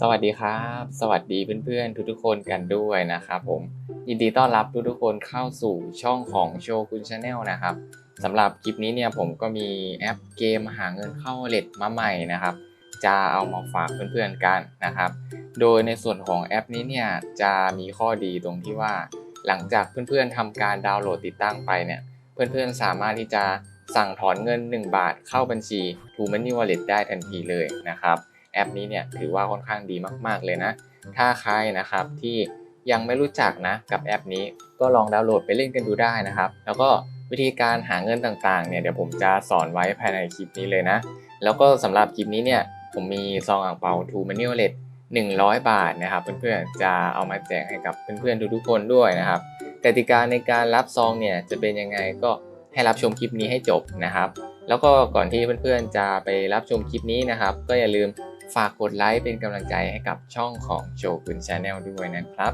สวัสดีครับ สวัสดีเพื่อนๆทุกๆคนกันด้วยนะครับผมยินดีต้อนรับทุกๆคนเข้าสู่ช่องของโชกุนชาแนลนะครับสำหรับคลิปนี้เนี่ยผมก็มีแอปเกมหาเงินเข้าเลทมาใหม่นะครับ จะเอามาฝากเพื่อนๆกันนะครับ โดยในส่วนของแอปนี้เนี่ยจะมีข้อดีตรงที่ว่า หลังจากเพื่อนๆทำการดาวน์โหลดติดตั้งไปเนี่ยเพื่อนๆสามารถที่จะสั่งถอนเงิน 1 บาทเข้าบัญชี t o Money Wallet ได้ทันทีเลยนะครับ แอปนี้เนี่ยถือว่าค่อนข้างดีมาก ๆ เลยนะ ถ้าใครนะครับที่ยังไม่รู้จักนะกับแอปนี้ก็ลองดาวน์โหลดไปเล่นกันดูได้นะครับ แล้วก็วิธีการหาเงินต่างๆเนี่ยเดี๋ยวผมจะสอนไว้ภายในคลิปนี้เลยนะ แล้วก็สำหรับคลิปนี้เนี่ยผมมีซองอ่างเปา t o Money Wallet 100บาทนะครับเพื่อนๆจะเอามาแจกให้กับเพื่อนๆทุกๆคนด้วยนะครับกติกาในการรับซองเนี่ยจะเป็นยังไงก็ให้รับชมคลิปนี้ให้จบนะครับ แล้วก็ก่อนที่เพื่อนๆจะไปรับชมคลิปนี้นะครับ ก็อย่าลืม ฝากกดไลค์เป็นกำลังใจให้กับช่องของโชกุนชาแนลด้วยนะครับ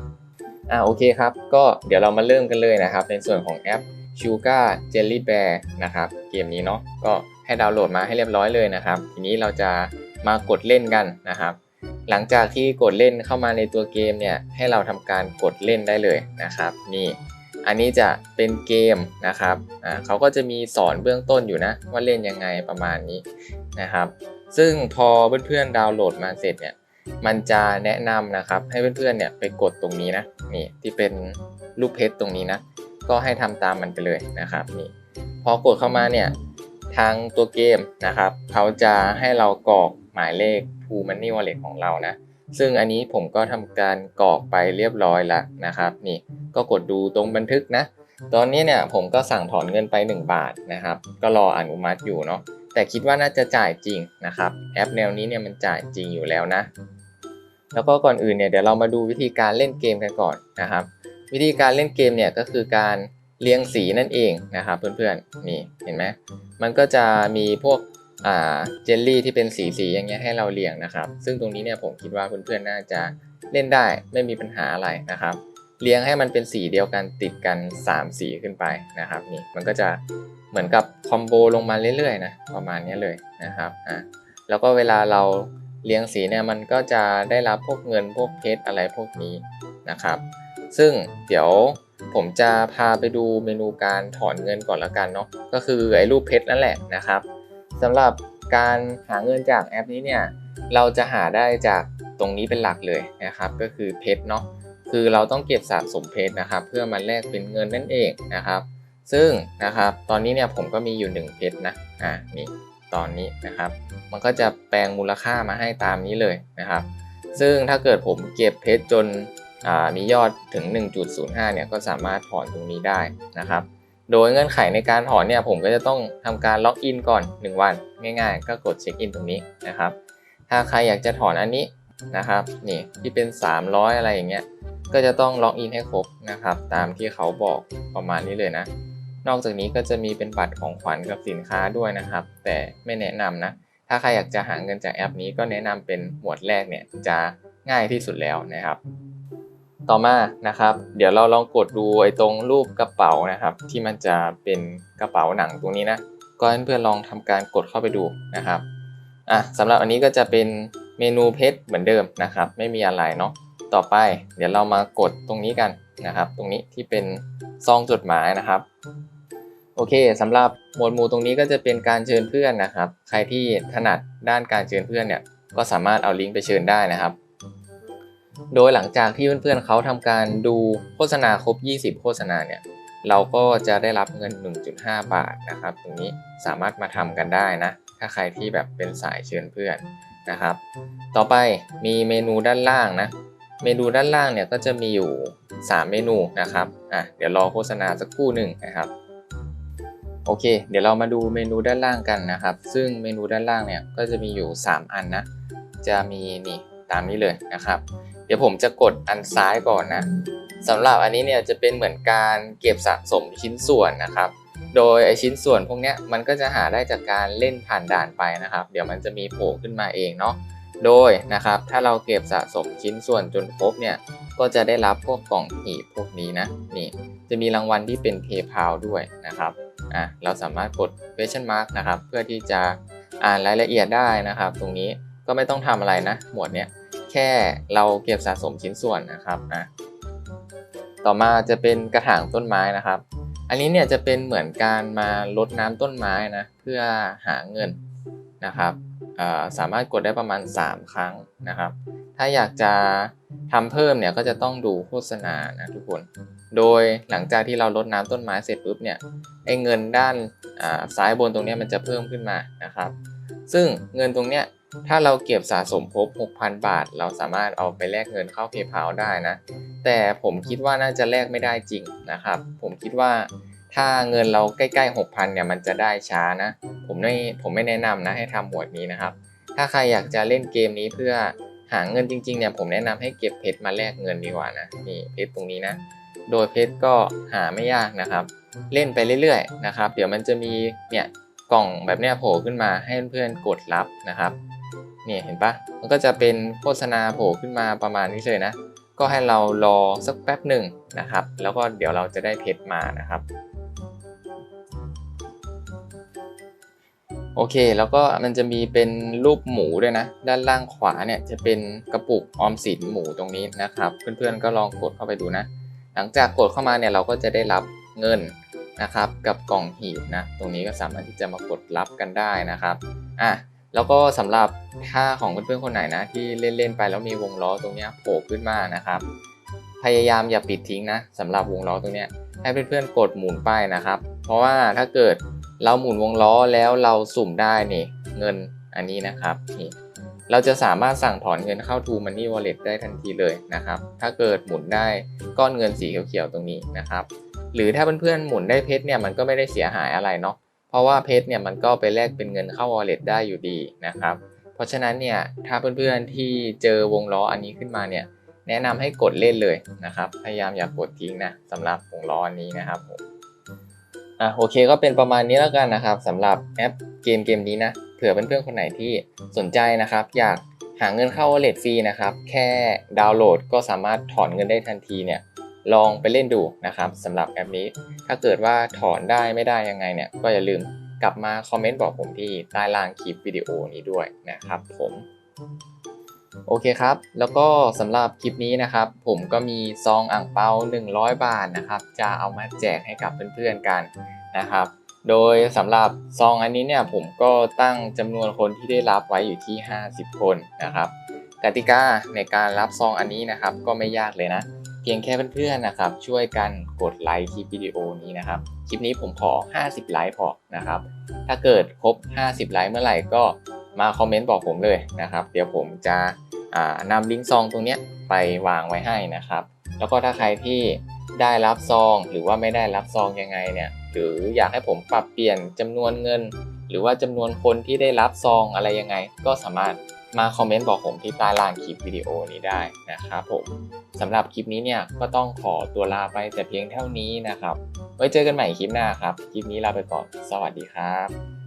อ่าโอเคครับ ก็เดี๋ยวเรามาเริ่มกันเลยนะครับ ในส่วนของแอป Sugar Jelly Bear นะครับ เกมนี้เนาะก็ให้ดาวน์โหลดมาให้เรียบร้อยเลยนะครับ ทีนี้เราจะมากดเล่นกันนะครับ หลังจากที่กดเล่นเข้ามาในตัวเกมเนี่ยให้เราทำการกดเล่นได้เลยนะครับ นี่อันนี้จะเป็นเกมนะครับ อ่าเขาก็จะมีสอนเบื้องต้นอยู่นะ ว่าเล่นยังไงประมาณนี้นะครับ ซึ่งพอเพื่อนๆดาวน์โหลดมาเสร็จเนี่ยมันจะแนะนำนะครับให้เพื่อนๆเนี่ยไปกดตรงนี้นะนี่ที่เป็นรูปเพชรตรงนี้นะก็ให้ทำตามมันไปเลยนะครับนี่พอกดเข้ามาเนี่ยทางตัวเกมนะครับเขาจะให้เรากรอกหมายเลข True Money Wallet ของเรานะซึ่งอันนี้ผมก็ทำการกรอกไปเรียบร้อยแล้วนะครับนี่ก็กดดูตรงบันทึกนะ ตอนนี้เนี่ยผมก็สั่งถอนเงินไป 1 บาทนะครับ ก็รออนุมัติอยู่เนาะ แต่คิดว่าน่าจะจ่ายจริงนะครับ แอปแนวนี้เนี่ยมันจ่ายจริงอยู่แล้วนะ แล้วก็ก่อนอื่นเนี่ยเดี๋ยวเรามาดูวิธีการเล่นเกมกันก่อนนะครับ วิธีการเล่นเกมเนี่ยก็คือการเรียงสีนั่นเองนะครับเพื่อนๆนี่เห็นไหมมันก็จะมีพวกอ่าเจลลี่ที่เป็นสีสีๆอย่างเงี้ยให้เราเรียงนะครับ ซึ่งตรงนี้เนี่ยผมคิดว่าเพื่อนๆน่าจะเล่นได้ไม่มีปัญหาอะไรนะครับเรียงให้มันเป็นสีเดียวกันติดกัน 3 สีขึ้นไปนะครับนี่มันก็จะ เหมือนกับคอมโบลงมาเรื่อยๆนะประมาณนี้เลยนะครับอะแล้วก็เวลาเราเรียงสีเนี่ยมันก็จะได้รับพวกเงินพวกเพชรอะไรพวกนี้นะครับ ซึ่งเดี๋ยวผมจะพาไปดูเมนูการถอนเงินก่อนละกันเนาะก็คือไอ้รูปเพชรนั่นแหละนะครับสำหรับการหาเงินจากแอปนี้เนี่ยเราจะหาได้จากตรงนี้เป็นหลักเลยนะครับ ก็คือเพชรเนาะคือเราต้องเก็บสะสมเพชรนะครับ เพื่อมาแลกเป็นเงินนั่นเองนะครับ ซึ่งนะครับตอนนี้เนี่ยผมก็มีอยู่ 1 เพชรนะอ่านี่ตอนนี้นะครับ มันก็จะแปลงมูลค่ามาให้ตามนี้เลยนะครับ ซึ่งถ้าเกิดผมเก็บเพชรจนอ่ามียอดถึง 1.05 เนี่ยก็สามารถถอนตรงนี้ได้นะครับ โดยเงื่อนไขในการถอนเนี่ยผมก็จะต้องทำการล็อกอินก่อน 1 วัน ง่ายๆ ก็กดเช็คอินตรงนี้นะครับ ถ้าใครอยากจะถอนอันนี้นะครับนี่ที่เป็น 300 อะไรอย่างเงี้ยก็จะต้องล็อกอินให้ครบนะครับ ตามที่เขาบอกประมาณนี้เลยนะ นอกจากนี้ก็จะมีเป็นบัตรของขวัญกับสินค้าด้วยนะครับ แต่ไม่แนะนำนะ ถ้าใครอยากจะหาเงินจากแอปนี้ก็แนะนำเป็นหมวดแรกเนี่ยจะง่ายที่สุดแล้วนะครับ ต่อมานะครับ เดี๋ยวเราลองกดดูไอ้ตรงรูปกระเป๋านะครับ ที่มันจะเป็นกระเป๋าหนังตรงนี้นะก็ให้เพื่อนๆลองทำการกดเข้าไปดูนะครับอะสำหรับอันนี้ก็จะเป็นเมนูเพชรเหมือนเดิมนะครับ ไม่มีอะไรเนาะต่อไป เดี๋ยวเรามากดตรงนี้กันนะครับ ตรงนี้ที่เป็นซองจดหมายนะครับ โอเคสำหรับหมวดหมู่ตรงนี้ก็จะเป็นการเชิญเพื่อนนะครับ ใครที่ถนัดด้านการเชิญเพื่อนเนี่ยก็สามารถเอาลิงก์ไปเชิญได้นะครับ โดยหลังจากที่เพื่อนๆเขาทำการดูโฆษณาครบ 20 โฆษณาเนี่ยเราก็จะได้รับเงิน 1.5 บาทนะครับ ตรงนี้สามารถมาทำกันได้นะ ถ้าใครที่แบบเป็นสายเชิญเพื่อนนะครับ ต่อไปมีเมนูด้านล่างนะ เมนูด้านล่างเนี่ยก็จะมีอยู่ 3 เมนูนะครับ อะ เดี๋ยวรอโฆษณาสักครู่หนึ่งนะครับ โอเค เดี๋ยวเรามาดูเมนูด้านล่างกันนะครับ ซึ่งเมนูด้านล่างเนี่ยก็จะมีอยู่ 3 อันนะ จะมีนี่ตามนี้เลยนะครับ เดี๋ยวผมจะกดอันซ้ายก่อนนะสำหรับอันนี้เนี่ยจะเป็นเหมือนการเก็บสะสมชิ้นส่วนนะครับ โดยไอชิ้นส่วนพวกเนี้ยมันก็จะหาได้จากการเล่นผ่านด่านไปนะครับ เดี๋ยวมันจะมีโผล่ขึ้นมาเองเนาะ โดยนะครับถ้าเราเก็บสะสมชิ้นส่วนจนครบเนี่ยก็จะได้รับพวกกล่องหีบพวกนี้นะนี่จะมีรางวัลที่เป็น PayPal ด้วยนะครับ อะเราสามารถกด question mark นะครับ เพื่อที่จะอ่านรายละเอียดได้นะครับ ตรงนี้ก็ไม่ต้องทำอะไรนะ หมวดเนี้ยแค่เราเก็บสะสมชิ้นส่วนนะครับอะต่อมาจะเป็นกระถางต้นไม้นะครับ อันนี้เนี่ยจะเป็นเหมือนการมารดน้ำต้นไม้นะเพื่อหาเงินนะครับสามารถกดได้ประมาณ 3 ครั้งนะครับ ถ้าอยากจะ ทำเพิ่มเนี่ยก็จะต้องดูโฆษณานะทุกคน โดยหลังจากที่เราลดน้ำต้นไม้เสร็จปุ๊บเนี่ยไอ้เงินด้านซ้ายบนตรงนี้มันจะเพิ่มขึ้นมานะครับ ซึ่งเงินตรงเนี้ยถ้าเราเก็บสะสมครบ 6,000 บาท เราสามารถเอาไปแลกเงินเข้า PayPal ได้นะ แต่ผมคิดว่าน่าจะแลกไม่ได้จริงนะครับ ผมคิดว่าถ้าเงินเราใกล้ๆ 6,000 เนี่ยมันจะได้ช้านะ ผมไม่ผมไม่แนะนำนะให้ทำหมวดนี้นะครับ ถ้าใครอยากจะเล่นเกมนี้เพื่อ หาเงินจริงๆเนี่ยผมแนะนำให้เก็บเพชรมาแลกเงินดีกว่านะนี่เพชรตรงนี้นะ โดยเพชรก็หาไม่ยากนะครับ เล่นไปเรื่อยๆนะครับ เดี๋ยวมันจะมีเนี่ยกล่องแบบเนี้ยโผล่ขึ้นมาให้เพื่อนๆกดรับนะครับเนี่ยเห็นปะมันก็จะเป็นโฆษณาโผล่ขึ้นมาประมาณนี้เลยนะ ก็ให้เรารอสักแป๊บหนึ่งนะครับ แล้วก็เดี๋ยวเราจะได้เพชรมานะครับ โอเค แล้วก็มันจะมีเป็นรูปหมูด้วยนะ ด้านล่างขวาเนี่ยจะเป็นกระปุกออมสินหมูตรงนี้นะครับ เพื่อนๆก็ลองกดเข้าไปดูนะ หลังจากกดเข้ามาเนี่ยเราก็จะได้รับเงินนะครับ กับกล่องหีบนะตรงนี้ก็สามารถที่จะมากดรับกันได้นะครับอะแล้วก็สำหรับถ้าของเพื่อนๆคนไหนนะที่เล่นๆไปแล้วมีวงล้อตรงเนี้ยโผล่ขึ้นมานะครับ พยายามอย่าปิดทิ้งนะสำหรับวงล้อตรงเนี้ยให้เพื่อนๆกดหมุนไปนะครับ เพราะว่าถ้าเกิด เราหมุนวงล้อแล้วเราสุ่มได้นี่เงินอันนี้นะครับนี่เราจะสามารถสั่งถอนเงินเข้า t ู Money Wallet ได้ทันทีเลยนะครับ ถ้าเกิดหมุนได้ก้อนเงินสีเขียวๆตรงนี้นะครับ หรือถ้าเพื่อนๆหมุนได้เพชรเนี่ยมันก็ไม่ได้เสียหายอะไรเนาะเพราะว่าเพชรเนี่ยมันก็ไปแลกเป็นเงินเข้า wallet ได้อยู่ดีนะครับ เพราะฉะนั้นเนี่ยถ้าเพื่อนๆที่เจอวงล้ออันนี้ขึ้นมาเนี่ยแนะนำให้กดเล่นเลยนะครับ พยายามอย่ากกดทิ้งนะสำหรับวงล้ออันนี้นะครับผม อะโอเคก็เป็นประมาณนี้แล้วกันนะครับสำหรับแอปเกมเกมนี้นะเผื่อเพื่อนๆคนไหนที่สนใจนะครับ อยากหาเงินเข้า wallet ฟรีนะครับ แค่ดาวน์โหลดก็สามารถถอนเงินได้ทันทีเนี่ยลองไปเล่นดูนะครับสำหรับแอปนี้ ถ้าเกิดว่าถอนได้ไม่ได้ยังไงเนี่ยก็อย่าลืมกลับมาคอมเมนต์บอกผมที่ใต้ล่างคลิปวิดีโอนี้ด้วยนะครับผม โอเคครับ แล้วก็สำหรับคลิปนี้นะครับ ผมก็มีซองอ่างเปา 100 บาทนะครับ จะเอามาแจกให้กับเพื่อนๆกันนะครับ โดยสำหรับซองอันนี้เนี่ยผมก็ตั้งจำนวนคนที่ได้รับไว้อยู่ที่ 50 คนนะครับ กติกาในการรับซองอันนี้นะครับ ก็ไม่ยากเลยนะ เพียงแค่เพื่อนๆนะครับ ช่วยกันกดไลค์คลิปวิดีโอนี้นะครับ คลิปนี้ผมขอ 50 ไลค์พอนะครับ ถ้าเกิดครบ 50 ไลค์เมื่อไหร่ก็ มาคอมเมนต์บอกผมเลยนะครับ เดี๋ยวผมจะนำลิงก์ซองตรงนี้ไปวางไว้ให้นะครับ แล้วก็ถ้าใครที่ได้รับซองหรือว่าไม่ได้รับซองยังไงเนี่ย หรืออยากให้ผมปรับเปลี่ยนจำนวนเงิน หรือว่าจำนวนคนที่ได้รับซองอะไรยังไง ก็สามารถมาคอมเมนต์บอกผมที่ใต้ล่างคลิปวิดีโอนี้ได้นะครับผมสำหรับคลิปนี้เนี่ยก็ต้องขอตัวลาไปแต่เพียงเท่านี้นะครับ ไว้เจอกันใหม่คลิปหน้าครับ คลิปนี้ลาไปก่อน สวัสดีครับ